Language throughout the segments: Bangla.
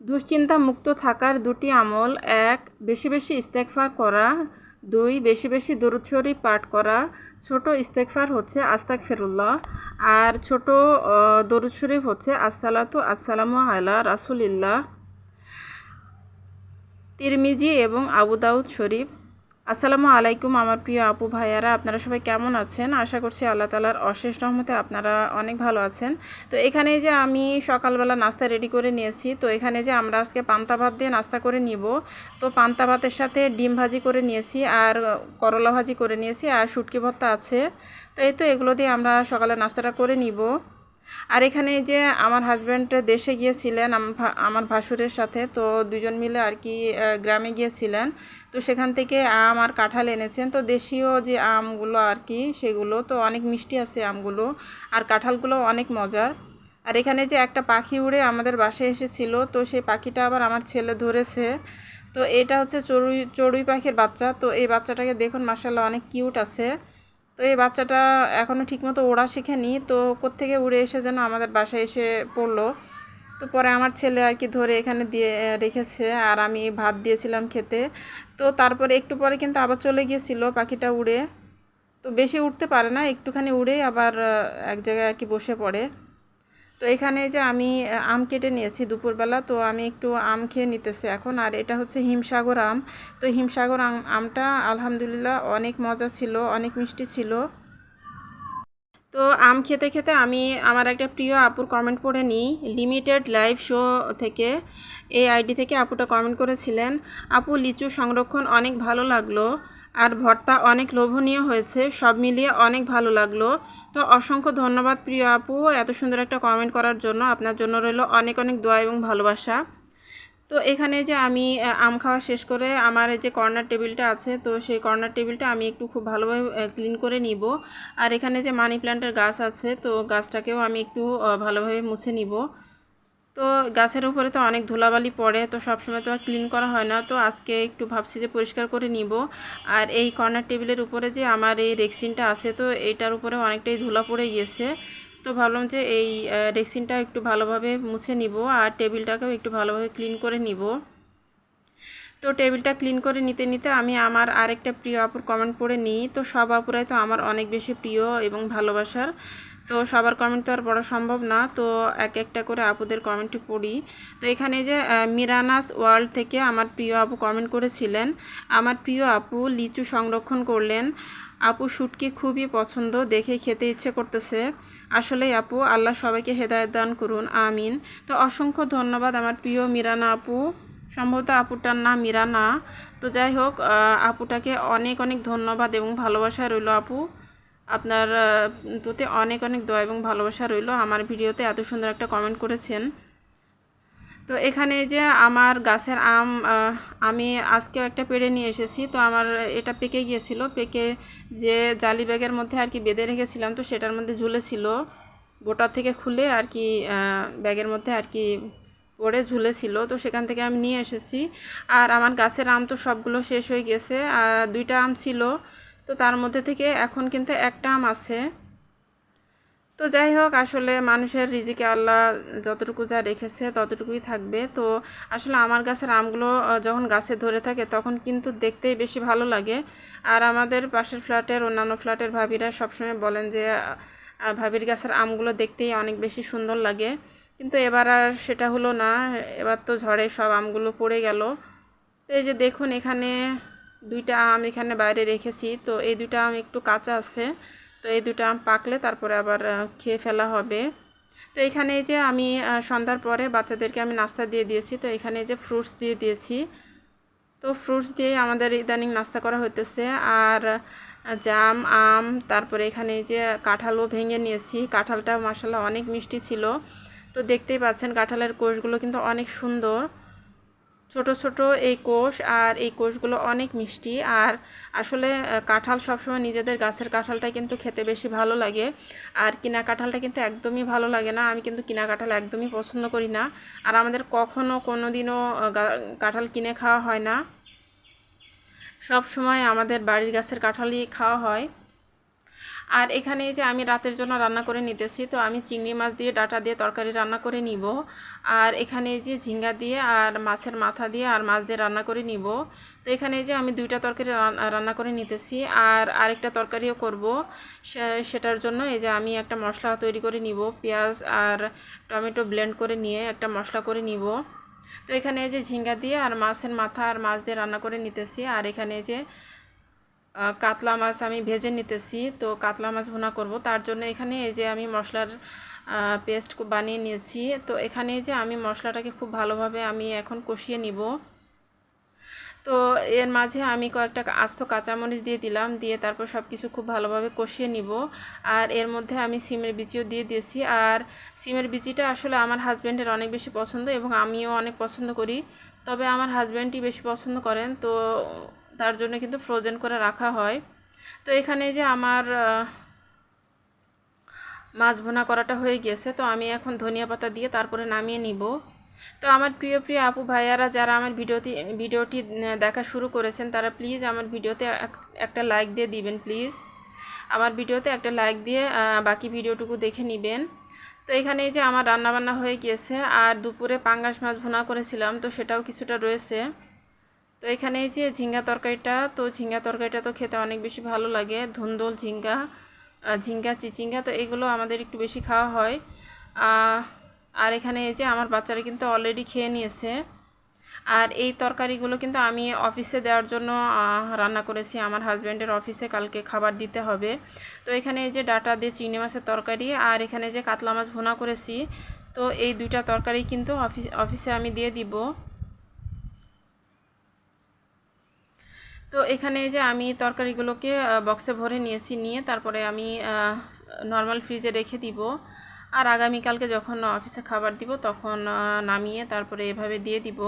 দুশ্চিন্তা মুক্ত থাকার দুটি আমল। এক, বেশি বেশি ইস্তেকফার করা। দুই, বেশি বেশি দরুৎসরি পাঠ করা। ছোট ইস্তেকফার হচ্ছে আস্তাক ফেরুল্লাহ আর ছোট দরুদ শরীফ হচ্ছে আসসালাতু আসসালামু আলা রাসুলিল্লাহ। তিরমিজি এবং আবু দাউদ শরীফ। আসসালামু আলাইকুম আমার প্রিয় আপু ভাইয়ারা, আপনারা সবাই কেমন আছেন? আশা করছি আল্লাহ তালার অশেষ রহমতে আপনারা অনেক ভালো আছেন। তো এখানে যে আমি সকালবেলা নাস্তা রেডি করে নিয়েছি, তো এখানে যে আমরা আজকে পান্তা ভাত দিয়ে নাস্তা করে নিব, তো পান্তা ভাতের সাথে ডিম ভাজি করে নিয়েছি আর করলা ভাজি করে নিয়েছি আর শুটকি ভর্তা আছে। তো এই তো এগুলো দিয়ে আমরা সকালে নাস্তাটা করে নিব। আর এখানে যে আমার হাজব্যান্ড দেশে গিয়েছিলেন, আমার ভাসুরের সাথে, তো দুজন মিলে আর কি গ্রামে গিয়েছিলেন। তো সেখান থেকে আম আর কাঁঠাল এনেছেন। তো দেশীয় যে আমগুলো আর কি, সেগুলো তো অনেক মিষ্টি আছে আমগুলো, আর কাঁঠালগুলো অনেক মজার। আর এখানে যে একটা পাখি উড়ে আমাদের বাসায় এসেছিল, তো সেই পাখিটা আবার আমার ছেলে ধরেছে। তো এটা হচ্ছে চড়ুই চড়ুই পাখির বাচ্চা। তো এই বাচ্চাটাকে দেখুন মাসাল্লাহ অনেক কিউট আছে। তো এই বাচ্চাটা এখনও ঠিকমতো ওড়া শিখেনি। তো কোত্থেকে উড়ে এসে যেন আমাদের বাসায় এসে পড়ল। তো পরে আমার ছেলে আর কি ধরে এখানে দিয়ে রেখেছে আর আমি ভাত দিয়েছিলাম খেতে। তো তারপরে একটু পরে কিন্তু আবার চলে গিয়েছিল পাখিটা উড়ে। তো বেশি উঠতে পারে না, একটুখানি উড়েই আবার এক জায়গায় আর কি বসে পড়ে। তো এখানে যে আমি আম কেটে নিয়েছি দুপুরবেলা, তো আমি একটু আম খেয়ে নিতেছি এখন। আর এটা হচ্ছে হিমসাগর আম। তো হিমসাগর আম, আমটা আলহামদুলিল্লাহ অনেক মজা ছিল, অনেক মিষ্টি ছিল। তো আম খেতে খেতে আমি, আমার একটা প্রিয় আপুর কমেন্ট পড়ে নিই। লিমিটেড লাইভ শো থেকে, এই আইডি থেকে আপুটা কমেন্ট করেছিলেন। আপু, লিচু সংরক্ষণ অনেক ভালো লাগল। আর ভর্তা অনেক লোভনীয় হয়েছে, সব মিলিয়ে অনেক ভালো লাগল। তো অসংখ্য ধন্যবাদ প্রিয় আপু এত সুন্দর একটা কমেন্ট করার জন্য। আপনার জন্য রইল অনেক অনেক দোয়া এবং ভালোবাসা। তো এখানে যে আমি আম খাওয়া শেষ করে আমার এই যে কর্নার টেবিলটা আছে, তো সেই কর্নার টেবিলটা আমি একটু খুব ভালোভাবে ক্লিন করে নিব। আর এখানে যে মানি প্ল্যান্টের গাছ আছে, তো গাছটাকেও আমি একটু ভালোভাবে মুছে নিব। তো গাছের উপরে তো অনেক ধুলাবালি পড়ে, তো সবসময় তো আর ক্লিন করা হয় না। তো আজকে একটু ভাবছি যে পরিষ্কার করে নিব। আর এই কর্নার টেবিলের উপরে যে আমার এই রেক্সিনটা আছে, তো এইটার উপরে অনেকটাই ধুলা পড়ে গিয়েছে। তো ভাবলাম যে এই রেক্সিনটা একটু ভালোভাবে মুছে নিব আর টেবিলটাকেও একটু ভালোভাবে ক্লিন করে নিব। তো টেবিলটা ক্লিন করে নিতে নিতে আমি আমার আরেকটা প্রিয় আপুর কমেন্ট পড়ে নিই। তো সব আপুরাই তো আমার অনেক বেশি প্রিয় এবং ভালোবাসার। তো সবার কমেন্ট তো আর পড়া সম্ভব না। তো এক একটা করে আপুদের কমেন্টটি পড়ি। তো এখানে যে মিরানাস ওয়ার্ল্ড থেকে আমার প্রিয় আপু কমেন্ট করেছিলেন। আমার প্রিয় আপু লিচু সংরক্ষণ করলেন। আপু শুটকি খুবই পছন্দ, দেখে খেতে ইচ্ছে করতেছে। আসলেই আপু, আল্লাহ সবাইকে হেদায়ত দান করুন, আমিন। তো অসংখ্য ধন্যবাদ আমার প্রিয় মিরানা আপু। সম্ভবত আপুটার নাম মিরানা। তো যাই হোক আপুটাকে অনেক অনেক ধন্যবাদ এবং ভালোবাসা রইল আপু। আপনার প্রতি অনেক অনেক দয়া এবং ভালোবাসা রইল। আমার ভিডিওতে এত সুন্দর একটা কমেন্ট করেছেন। তো এখানে যে আমার গাছের আম আমি আজকেও একটা পেড়ে নিয়ে এসেছি। তো আমার এটা পেকে গিয়েছিল। পেকে যে জালি ব্যাগের মধ্যে আর কি বেঁধে রেখেছিলাম, তো সেটার মধ্যে ঝুলেছিল। বোটা থেকে খুলে আর কি ব্যাগের মধ্যে আর কি পড়ে ঝুলেছিল। তো সেখান থেকে আমি নিয়ে এসেছি। আর আমার গাছের আম তো সবগুলো শেষ হয়ে গেছে। আর দুইটা আম ছিল। তো তার মধ্যে থেকে এখন কিন্তু একটা আম আছে। তো যাই হোক, আসলে মানুষের রিজিকে আল্লাহ যতটুকু যা রেখেছে ততটুকুই থাকবে। তো আসলে আমার গাছের আমগুলো যখন গাছে ধরে থাকে তখন কিন্তু দেখতেই বেশি ভালো লাগে। আর আমাদের পাশের ফ্ল্যাটের অন্যান্য ফ্ল্যাটের ভাবিরা সবসময় বলেন যে ভাবির গাছের আমগুলো দেখতেই অনেক বেশি সুন্দর লাগে। কিন্তু এবার আর সেটা হলো না, এবার তো ঝড়ে সব আমগুলো পড়ে গেল। তো এই যে দেখুন এখানে দুইটা আম এখানে বাইরে রেখেছি, তো এই দুইটা আম একটু কাঁচা আছে, তো এই দুটো আম পাকলে তারপরে আবার খেয়ে ফেলা হবে। তো এখানে এই যে আমি সন্ধ্যার পরে বাচ্চাদেরকে আমি নাস্তা দিয়ে দিয়েছি, তো এখানে যে ফ্রুটস দিয়ে দিয়েছি। তো ফ্রুটস দিয়ে আমাদের ইদানিং নাস্তা করা হইতেছে, আর জাম, আম, তারপরে এখানে যে কাঁঠালও ভেঙে নিয়েছি। কাঁঠালটা মাসাল্লাহ অনেক মিষ্টি ছিল। তো দেখতেই পাচ্ছেন কাঁঠালের কোষগুলো কিন্তু অনেক সুন্দর। ছোট ছোট এই কোষ আর এই কোষগুলো অনেক মিষ্টি। আর আসলে কাঁঠাল সবসময় নিজেদের গাছের কাঁঠালটাই কিন্তু খেতে বেশি ভালো লাগে। আর কিনা কাঁঠালটা কিন্তু একদমই ভালো লাগে না। আমি কিন্তু কিনা কাঁঠাল একদমই পছন্দ করি না। আর আমাদের কখনো কোনো দিনও কাঁঠাল কিনে খাওয়া হয় না। সব সময় আমাদের বাড়ির গাছের কাঁঠালই খাওয়া হয়। আর এখানে যে আমি রাতের জন্য রান্না করে নিতেছি, তো আমি চিংড়ি মাছ দিয়ে, ডাটা দিয়ে তরকারি রান্না করে নিব। আর এখানে যে ঝিঙ্গা দিয়ে আর মাছের মাথা দিয়ে আর মাছ দিয়ে রান্না করে নিব। তো এখানে যে আমি দুইটা তরকারি রান্না করে নিতেছি। আর আরেকটা তরকারিও করব। সেটার জন্য এই যে আমি একটা মশলা তৈরি করে নিব, পেঁয়াজ আর টমেটো ব্লেন্ড করে নিয়ে একটা মশলা করে নিব। তো এখানে যে ঝিঙ্গা দিয়ে আর মাছের মাথা আর মাছ দিয়ে রান্না করে নিতেছি। আর এখানে যে কাতলা মাছ আমি ভেজে নিতেছি, তো কাতলা মাছ ভুনা করব। তার জন্য এখানে এই যে আমি মশলার পেস্ট বানিয়ে নিয়েছি, তো এখানে যে আমি মশলাটাকে খুব ভালোভাবে আমি এখন কষিয়ে নিব। তো এর মাঝে আমি কয়েকটা আস্ত কাঁচামরিচ দিয়ে দিলাম, দিয়ে তারপর সব কিছু খুব ভালোভাবে কষিয়ে নিব। আর এর মধ্যে আমি সিমের বিচিও দিয়ে দিয়েছি। আর সিমের বিচিটা আসলে আমার হাজব্যান্ডের অনেক বেশি পছন্দ এবং আমিও অনেক পছন্দ করি। তবে আমার হাজব্যান্ডই বেশি পছন্দ করেন, তো তার জন্য কিন্তু ফ্রোজেন করে রাখা হয়। তো এখানে যে আমার মাছ ভোনা করাটা হয়ে গিয়েছে। তো আমি এখন ধনিয়া পাতা দিয়ে তারপরে নামিয়ে নিব। তো আমার প্রিয় প্রিয় আপু ভাইয়ারা, যারা আমার ভিডিওটি ভিডিওটি দেখা শুরু করেছেন, তারা প্লিজ আমার ভিডিওতে একটা লাইক দিয়ে দিবেন প্লিজ আমার ভিডিওতে একটা লাইক দিয়ে বাকি ভিডিওটুকু দেখে নেবেন। তো এখানে যে আমার রান্নাবান্না হয়ে গিয়েছে। আর দুপুরে পাঙ্গাস মাছ ভোনা করেছিলাম, তো সেটাও কিছুটা রয়েছে। তো এখানে এই যে ঝিঙ্গা তরকারিটা, তো ঝিঙ্গা তরকারিটা তো খেতে অনেক বেশি ভালো লাগে। ধুন্দল ঝিঙ্গা ঝিঙ্গা চিচিঙ্গা, তো এগুলো আমাদের একটু বেশি খাওয়া হয়। আর এখানে এই যে আমার বাচ্চারা কিন্তু অলরেডি খেয়ে নিয়েছে। আর এই তরকারিগুলো কিন্তু আমি অফিসে দেওয়ার জন্য রান্না করেছি। আমার হাজব্যান্ডের অফিসে কালকে খাবার দিতে হবে। তো এখানে এই যে ডাটা দিয়ে চিংড়ি মাছের তরকারি আর এখানে যে কাতলা মাছ ভুনা করেছি, তো এই দুইটা তরকারি কিন্তু অফিস, অফিসে আমি দিয়ে দিব। তো এখানে যে আমি তরকারিগুলোকে বক্সে ভরে নিয়েছি, নিয়ে তারপরে আমি নর্মাল ফ্রিজে রেখে দিব। আর আগামীকালকে যখন অফিসে খাবার দিব, তখন নামিয়ে তারপরে এভাবে দিয়ে দিব।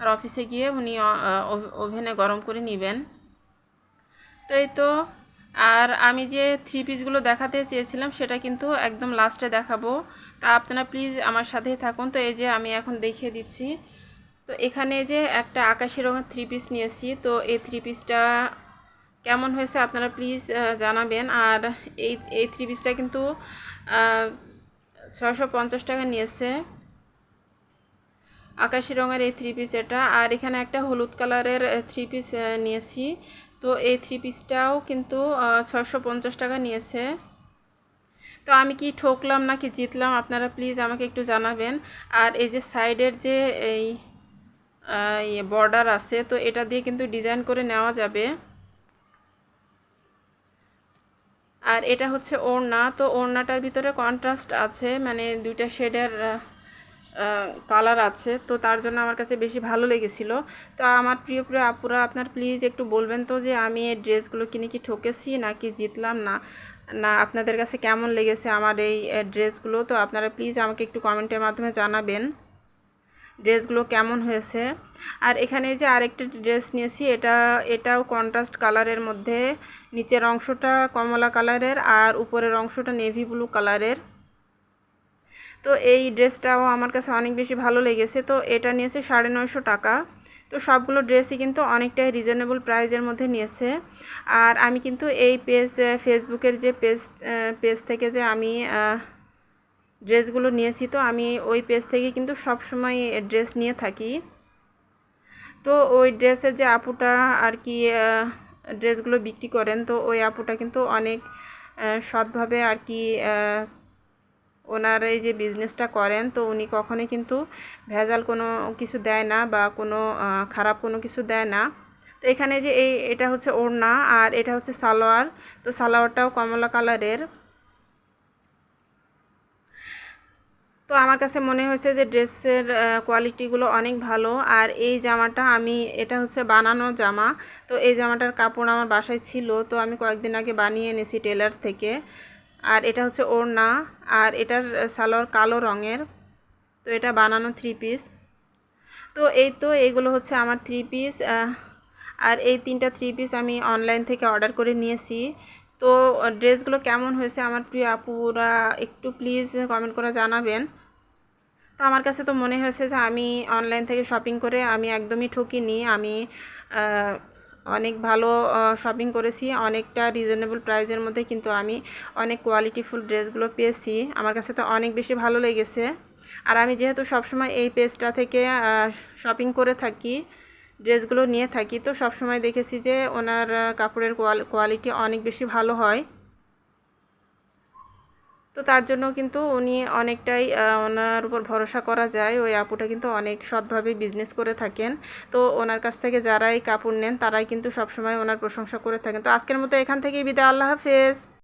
আর অফিসে গিয়ে উনি ওভেনে গরম করে নেবেন। তো এই তো, আর আমি যে থ্রি পিসগুলো দেখাতে চেয়েছিলাম, সেটা কিন্তু একদম লাস্টে দেখাবো। তা আপনারা প্লিজ আমার সাথেই থাকুন। তো এই যে আমি এখন দেখিয়ে দিচ্ছি। তো এখানে যে একটা আকাশি রঙের থ্রি পিস নিয়েছি, তো এই থ্রি পিসটা কেমন হয়েছে আপনারা প্লিজ জানাবেন। আর এই এই থ্রি পিসটা কিন্তু ছশো পঞ্চাশ টাকা নিয়েছে। আকাশি রঙের এই থ্রি পিস এটা। আর এখানে একটা হলুদ কালারের থ্রি পিস নিয়েছি। তো এই থ্রি পিসটাও কিন্তু ছশো পঞ্চাশ টাকা নিয়েছে। তো আমি কি ঠকলাম নাকি জিতলাম আপনারা প্লিজ আমাকে একটু জানাবেন। আর এই যে সাইডের যে এই বর্ডার আছে, তো এটা দিয়ে কিন্তু ডিজাইন করে নেওয়া যাবে। আর এটা হচ্ছে ওড়না, তো ওড়নাটার ভিতরে কন্ট্রাস্ট আছে মানে দুইটা শেডের কালার আছে, তো তার জন্য আমার কাছে বেশি ভালো লেগেছিল। তো আমার প্রিয় প্রিয় আপুরা, আপনার প্লিজ একটু বলবেন তো যে আমি এই ড্রেসগুলো কিনে কি ঠকেছি নাকি জিতলাম? না না, আপনাদের কাছে কেমন লেগেছে আমার এই ড্রেসগুলো? তো আপনারা প্লিজ আমাকে একটু কমেন্টের মাধ্যমে জানাবেন। ড্রেসগুলো কেমন হয়েছে। আর এখানে যে আরেকটা ড্রেস নিয়েছি, এটা, এটাও কন্ট্রাস্ট কালারের মধ্যে। নিচের অংশটা কমলা কালারের আর উপরের অংশটা নেভি ব্লু কালারের তো এই ড্রেসটাও আমার কাছে অনেক বেশি ভালো লেগেছে। তো এটা নিয়েছে সাড়ে নয়শো টাকা। তো সবগুলো ড্রেসই কিন্তু অনেকটাই রিজনেবল প্রাইজের মধ্যে নিয়েছে। আর আমি কিন্তু এই পেজ ফেসবুকের যে পেজ পেজ থেকে যে আমি ড্রেসগুলো নিয়েছি তো আমি ওই পেজ থেকে কিন্তু সব সময় ড্রেস নিয়ে থাকি। তো ওই ড্রেসের যে আপুটা আর কি ড্রেসগুলো বিক্রি করেন, তো ওই আপুটা কিন্তু অনেক সৎভাবে আর কি ওনার এই যে বিজনেসটা করেন, তো উনি কখনোই কিন্তু ভেজাল কোনো কিছু দেয় না বা কোনো খারাপ কোনো কিছু দেয় না। তো এখানে যে এই, এটা হচ্ছে ওড়না আর এটা হচ্ছে সালোয়ার, তো সালোয়ারটাও কমলা কালারের তো আমার কাছে মনে হয়েছে যে ড্রেসের কোয়ালিটিগুলো অনেক ভালো। আর এই জামাটা আমি, এটা হচ্ছে বানানো জামা। তো এই জামাটার কাপড় আমার বাসায় ছিল, তো আমি কয়েকদিন আগে বানিয়ে এনেছি টেলার থেকে। আর এটা হচ্ছে ওড়না, আর এটার সালোয়ার কালো রঙের। তো এটা বানানো থ্রি পিস তো এই তো এইগুলো হচ্ছে আমার থ্রি পিস আর এই তিনটা থ্রি পিস আমি অনলাইন থেকে অর্ডার করে নিয়েছি। তো ড্রেসগুলো কেমন হয়েছে আমার প্রিয় আপুরা একটু প্লিজ কমেন্ট করে জানাবেন। তো আমার কাছে তো মনে হয়েছে যে আমি অনলাইন থেকে শপিং করে আমি একদমই ঠকিনি। আমি অনেক ভালো শপিং করেছি। অনেকটা রিজনেবল প্রাইসের মধ্যে কিন্তু আমি অনেক কোয়ালিটিফুল ড্রেসগুলো পেয়েছি। আমার কাছে তো অনেক বেশি ভালো লেগেছে। আর আমি যেহেতু সবসময় এই পেজটা থেকে শপিং করে থাকি, ড্রেসগুলো নিয়ে থাকি, তো সবসময় দেখেছি যে ওনার কাপড়ের কোয়ালিটি অনেক বেশি ভালো হয়। তো তার জন্য কিন্তু উনি অনেকটাই ওনার উপর ভরসা করা যায়। ওই আপুটা কিন্তু অনেক সৎভাবে বিজনেস করে থাকেন। তো ওনার কাছ থেকে যারাই কাপড় নেন, তারাই কিন্তু সবসময় ওনার প্রশংসা করে থাকেন। তো আজকের মতো এখান থেকেই বিদায়। আল্লাহ হাফেজ।